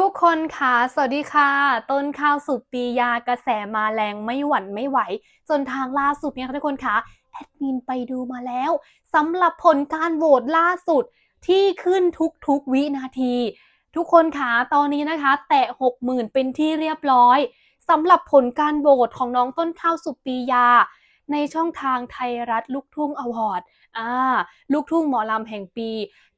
ทุกคนค่ะ สวัสดีค่ะ ต้นข้าวสุกปียากระแสมาแรงไม่หวั่นไม่ไหว จนทางล่าสุดเนี่ยค่ะทุกคนค่ะแอดมินไปดูมาแล้วสำหรับผลการโหวตล่าสุดที่ขึ้นทุกๆวินาที ทุกคนค่ะตอนนี้นะคะ แตะ60,000 เป็นที่เรียบร้อยสำหรับผลการโหวตของน้องต้นข้าวสุปียา ในช่องทางไทยรัฐลูกทุ่งอวอร์ดอ่าลูกทุ่งหมอลำแห่งปี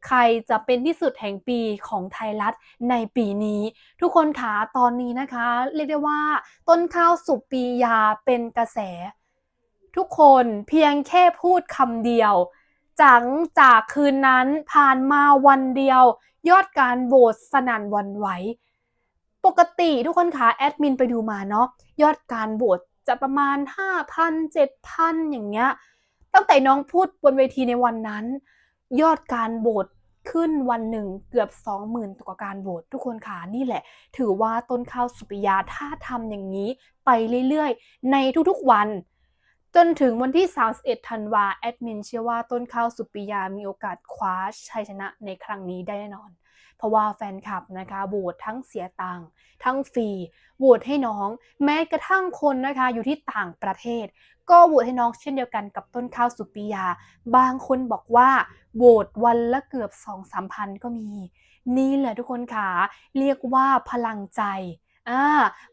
ใครจะเป็นที่สุดแห่งปีของไทยรัฐในปีนี้ ทุกคนคะตอนนี้นะคะ เรียกได้ว่า ต้นข้าวสุปียาเป็นกระแส ทุกคนเพียงแค่พูดคำเดียวจังจากคืนนั้นผ่านมาวันเดียว ยอดการโหวตสนั่นวันไหว ปกติทุกคนคะแอดมินไปดูมาเนาะยอดการโหวต จะประมาณ 5,000 7,000 อย่างเงี้ย ตั้งแต่น้องพูดบนเวทีในวันนั้น ยอดการโหวตขึ้นวันหนึ่งเกือบ 20,000กว่าการโหวตทุกคนค่ะนี่แหละ ถือว่าต้นข้าวสุปิยาถ้าทำอย่างนี้ไปเรื่อยๆ ในทุกๆวัน จนถึงวันที่ 31 ธันวาแอดมินเชื่อว่าต้นข้าวสุปิยามีโอกาสคว้าชัยชนะในครั้งนี้ได้แน่นอน เพราะว่าแฟนคลับนะคะโหวตทั้งเสียตังค์ทั้งฟรีโหวตให้น้อง แม้กระทั่งคนนะคะอยู่ที่ต่างประเทศ ก็โหวตให้น้องเช่นเดียวกันกับต้นข้าวสุปิยา บางคนบอกว่าโหวตวันละเกือบ2-3พันก็มี นี่แหละทุกคนค่ะเรียกว่าพลังใจ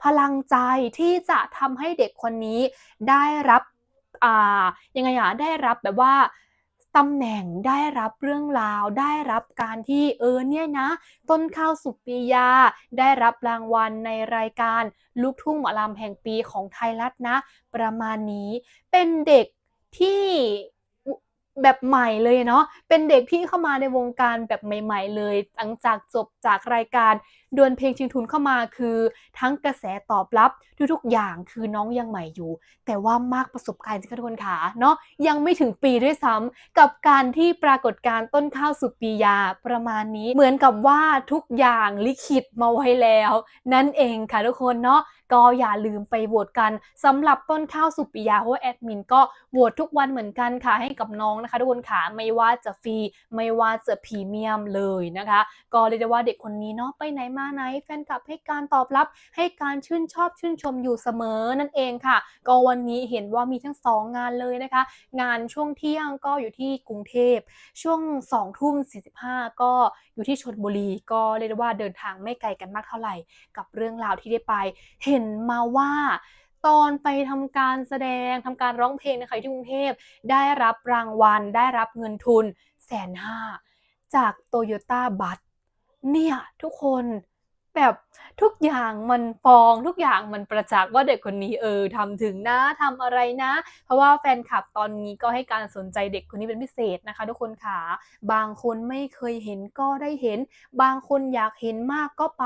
พลังใจที่จะทำให้เด็กคนนี้ได้รับยังไงอะได้รับแบบว่า ตำแหน่งได้รับเรื่องราว ได้รับการที่เออเนี่ยนะ ต้นข้าวสุปิยา ได้รับรางวัลในรายการ ลูกทุ่งหมอลำแห่งปีของไทยรัฐนะ ประมาณนี้เป็นเด็กที่แบบใหม่เลยเนาะเป็นเด็กที่เข้ามาในวงการแบบใหม่ ๆ เลย หลังจากจบจากรายการ ดวลเพลงชิงทุนเข้ามาคือทั้งกระแสตอบรับทุกๆอย่างคือน้องยังใหม่อยู่ แต่ว่ามากประสบการณ์จริงทุกคนค่ะเนาะยังไม่ถึงปีด้วยซ้ำกับการที่ปรากฏการต้นข้าวสุปียาประมาณนี้ เหมือนกับว่าทุกอย่างลิขิตมาไว้แล้ว นั่นเองค่ะทุกคนเนาะก็อย่าลืมไปโหวตกันสำหรับต้นข้าวสุปิยาเพราะแอดมินก็โหวตทุกวันเหมือนกันค่ะให้กับน้องนะคะทุกคนค่ะไม่ว่าจะฟรีไม่ว่าจะพรีเมียมเลยนะคะ ก็เรียกได้ว่าเด็กคนนี้เนาะไปไหนมาไหนแฟนคลับให้การตอบรับ ให้การชื่นชอบชื่นชมอยู่เสมอนั่นเองค่ะ ก็วันนี้เห็นว่ามีทั้งสองงานเลยนะคะ งานช่วงเที่ยงก็อยู่ที่กรุงเทพ ช่วง2ทุ่ม45 ก็อยู่ที่ชลบุรี ก็เรียกได้ว่าเดินทางไม่ไกลกันมากเท่าไหร่ กับเรื่องราวที่ได้ไป เห็นมาว่าตอนไปทำการแสดงทำการร้องเพลงนะคะที่กรุงเทพได้รับรางวัล ได้รับเงินทุนแสนห้าจากโตโยต้าบัสเนี่ย ทุกคน แบบทุกอย่างมันฟองทุกอย่างมันประจักษ์ว่าเด็กคนนี้เออทำถึงนะทำอะไรนะ เพราะว่าแฟนคลับตอนนี้ก็ให้การสนใจเด็กคนนี้เป็นพิเศษนะคะ ทุกคนค่ะบางคนไม่เคยเห็นก็ได้เห็น บางคนอยากเห็นมากก็ไป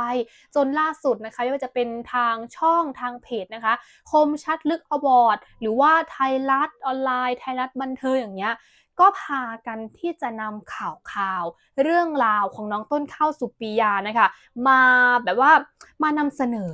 จนล่าสุดนะคะไม่ว่าจะเป็นทางช่องทางเพจนะคะ คมชัดลึกอวอร์ดหรือว่าไทยรัฐออนไลน์ ไทยรัฐบันเทิงอย่างเงี้ย ก็พากันที่จะนำข่าวข่าวเรื่องราวของน้องต้นข้าวสุปียานะคะ มาแบบว่ามานำเสนอ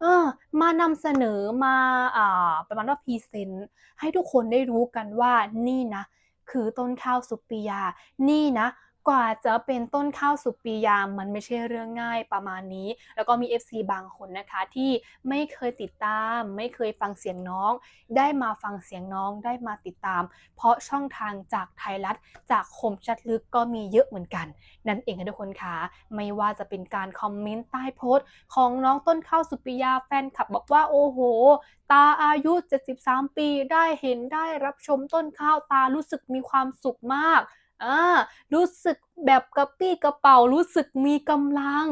เออมานำเสนอมาอ่าประมาณว่าพรีเซนต์ให้ทุกคนได้รู้กันว่านี่นะ คือต้นข้าวสุปียา นี่นะ กว่าจะเป็นต้นข้าวสุปียามันไม่ใช่เรื่องง่ายประมาณนี้ แล้วก็มี FC บางคนนะคะที่ไม่เคยติดตาม ไม่เคยฟังเสียงน้อง ได้มาฟังเสียงน้องได้มาติดตาม เพราะช่องทางจากไทยรัฐจากคมชัดลึกก็มีเยอะเหมือนกัน นั่นเองค่ะทุกคนคะไม่ว่าจะเป็นการคอมเมนต์ใต้โพสต์ ของน้องต้นข้าวสุปิยาแฟนคลับบอกว่าโอ้โห ตาอายุ 73 ปีได้เห็นได้รับชมต้นข้าวตารู้สึกมีความสุขมาก อ่ารู้สึกแบบกระปี้กระเป๋ารู้สึกมีกำลัง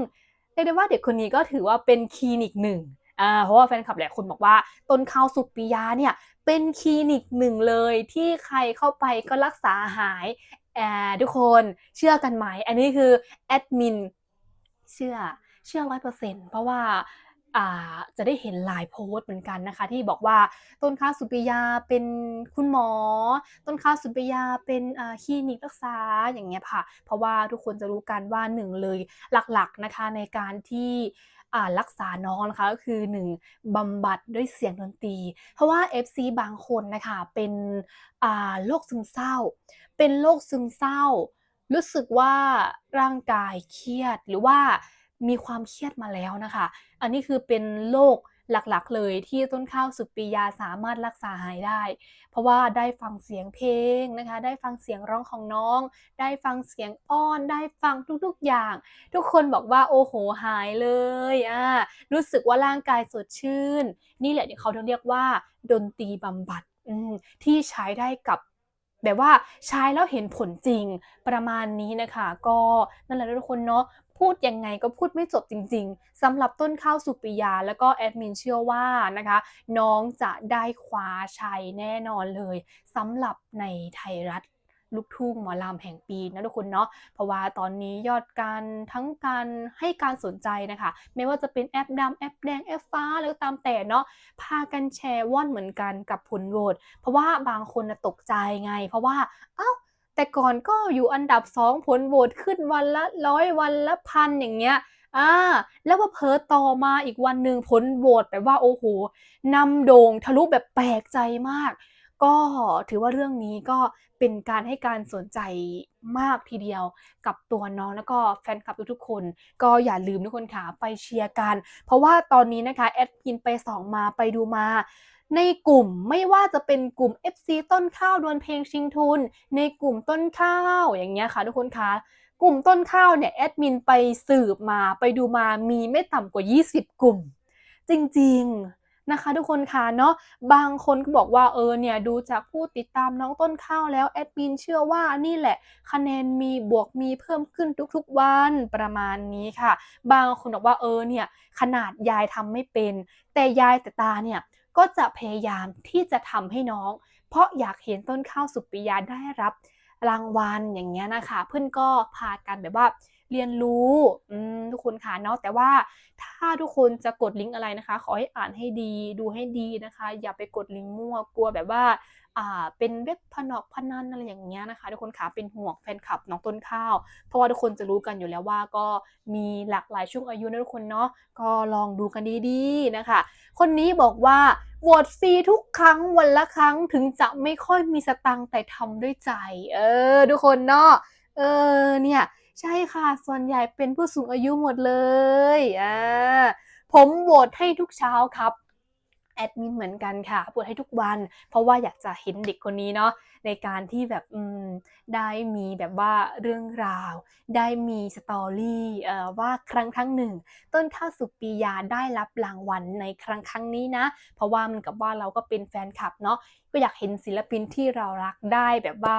เรียกได้ว่าเด็กคนนี้ก็ถือว่าเป็นคลินิกหนึ่งอ่าเพราะว่าแฟนคลับหลายคนบอกว่าต้นข้าวสุปิยาเนี่ยเป็นคลินิกหนึ่งเลยที่ใครเข้าไปก็รักษาหายแอทุกคนเชื่อกันไหม อันนี้คือแอดมินเชื่อเชื่อร้อยเปอร์เซ็นต์เพราะว่า จะได้เห็นหลายโพสต์เหมือนกันนะคะ ที่บอกว่าต้นข้าวสุปิยาเป็นคุณหมอ ต้นข้าวสุปิยาเป็นคลินิกรักษาอย่างเงี้ยค่ะ เพราะว่าทุกคนจะรู้กันว่าหนึ่งเลยหลักๆนะคะในการที่รักษาน้องนะคะก็คือหนึ่งบำบัดด้วยเสียงดนตรี เพราะว่า FC บางคนนะคะเป็นโรคซึมเศร้า เป็นโรคซึมเศร้า รู้สึกว่าร่างกายเครียดหรือว่า มีความเครียดมาแล้วนะคะ อันนี้คือเป็นโรคหลักๆ เลยที่ต้นข้าวสุปปียาสามารถรักษาหายได้ เพราะว่าได้ฟังเสียงเพลงนะคะ ได้ฟังเสียงร้องของน้อง ได้ฟังเสียงอ้อน ได้ฟังทุกๆอย่าง ทุกคนบอกว่าโอ้โหหายเลยอ่ารู้สึกว่าร่างกายสดชื่น นี่แหละที่เขาเรียกว่า ดนตรีบำบัดที่ใช้ได้กับ แบบว่าใช้แล้วเห็นผลจริงประมาณนี้นะคะ ก็นั่นแหละทุกคนเนาะพูดยังไงก็พูดไม่จบจริง ๆสำหรับต้นข้าวสุปิยาแล้วก็แอดมินเชื่อว่านะคะ น้องจะได้คว้าชัยแน่นอนเลยสำหรับในไทยรัฐ ลูกทุ่งหมอลำแห่งปีนะทุกคนเนาะเพราะว่าตอนนี้ยอดการทั้งการให้การสนใจนะคะ ไม่ว่าจะเป็นแอปดำแอปแดงแอปฟ้าแล้วตามแต่เนาะพากันแชร์ว่อนเหมือนกันกับผลโหวตเพราะว่าบางคนตกใจไง เพราะว่าเอ้าแต่ก่อนก็อยู่อันดับสองผลโหวตขึ้นวันละร้อยวันละพันอย่างเงี้ยอ่าแล้วพอเพิต่อมาอีกวันหนึ่งผลโหวตแบบว่าโอ้โหนำโด่งทะลุแบบแปลกใจมาก ก็ถือว่าเรื่องนี้ก็เป็นการให้การสนใจมากทีเดียวกับตัวน้องแล้วก็แฟนคลับทุกๆคน ก็อย่าลืมทุกคนค่ะไปเชียร์กัน เพราะว่าตอนนี้นะคะแอดพินไปส่องมาไปดูมาในกลุ่มไม่ว่าจะเป็นกลุ่ม FC ต้นข้าวดวลเพลงชิงทุน ในกลุ่มต้นข้าวอย่างเงี้ยค่ะทุกคนคะกลุ่มต้นข้าวเนี่ยแอดมินไปสืบมาไปดูมามีไม่ต่ำกว่า 20 กลุ่ม จริงๆ นะคะทุกคนค่ะเนาะบางคนก็บอกว่าเออเนี่ยดูจากผู้ติดตามน้องต้นข้าวแล้วแอดมินเชื่อว่านี่แหละ คะแนนมีบวกมีเพิ่มขึ้นทุกๆวันประมาณนี้ค่ะ บางคนบอกว่าเออเนี่ยขนาดยายทำไม่เป็น แต่ยายแต่ตาเนี่ยก็จะพยายามที่จะทำให้น้อง เพราะอยากเห็นต้นข้าวสุปิยาได้รับรางวัลอย่างเงี้ยนะคะ เพื่อนก็พากันแบบว่าเรียนรู้อืม คนค่ะเนาะแต่ว่าถ้าทุกคนจะกดลิงก์อะไรนะคะ ขอให้อ่านให้ดีดูให้ดีนะคะ อย่าไปกดลิงก์มั่วกลัวแบบว่า่าเป็นเว็บพนอกพนันอะไรอย่างเงี้ยนะคะ ทุกคนค่ะเป็นห่วงแฟนคลับน้องต้นข้าว เพราะว่าทุกคนจะรู้กันอยู่แล้วว่าก็มีหลากหลายช่วงอายุนะทุกคนเนาะก็ลองดูกันดีๆนะคะ คนนี้บอกว่าโหวตฟรีทุกครั้งวันละครั้งถึงจะไม่ค่อยมีสตังค์แต่ทำด้วยใจ เออ ทุกคนเนาะเออเนี่ย ใช่ค่ะ ส่วนใหญ่เป็นผู้สูงอายุหมดเลยอ่าผมโหวตให้ทุกเช้าครับแอดมินเหมือนกันค่ะโหวตให้ทุกวัน เพราะว่าอยากจะเห็นเด็กคนนี้เนาะในการที่แบบอืมได้มีแบบว่าเรื่องราว ได้มีสตอรี่เอ่อว่าครั้งครั้งหนึ่ง ต้นข้าวสุปียาได้รับรางวัลในครั้งครั้งนี้นะ เพราะว่ามันกับว่าเราก็เป็นแฟนคลับเนาะก็อยากเห็นศิลปินที่เรารักได้แบบว่า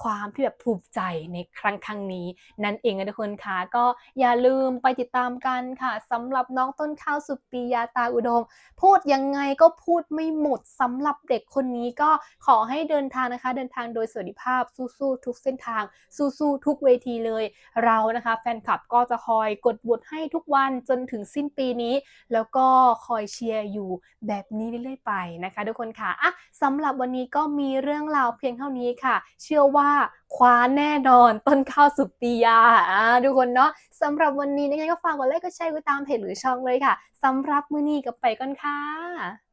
ความที่แบบภูมิใจในครั้งครั้งนี้ นั่นเองนะทุกคนค่ะก็อย่าลืมไปติดตามกันค่ะสำหรับน้องต้นข้าวสุปียาตาอุดม พูดยังไงก็พูดไม่หมดสำหรับเด็กคนนี้ก็ขอให้เดินทางนะคะ เดินทางโดยสวัสดิภาพสู้ๆทุกเส้นทาง สู้ๆทุกเวทีเลย เรานะคะแฟนคลับก็จะคอยกดบทให้ทุกวันจนถึงสิ้นปีนี้ แล้วก็คอยเชียร์อยู่แบบนี้เรื่อยๆไปนะคะ ทุกคนค่ะอะสำหรับวันนี้ก็มีเรื่องราวเพียงเท่านี้ค่ะเชื่อว่าคว้าแน่นอนต้นข้าวสุปียาทุกคนเนาะสำหรับวันนี้นะคะก็ฝากกดไลค์กดแชร์กดตามเพจหรือช่องเลยค่ะสำหรับมื้อนี้ก็ไปก่อนค่ะ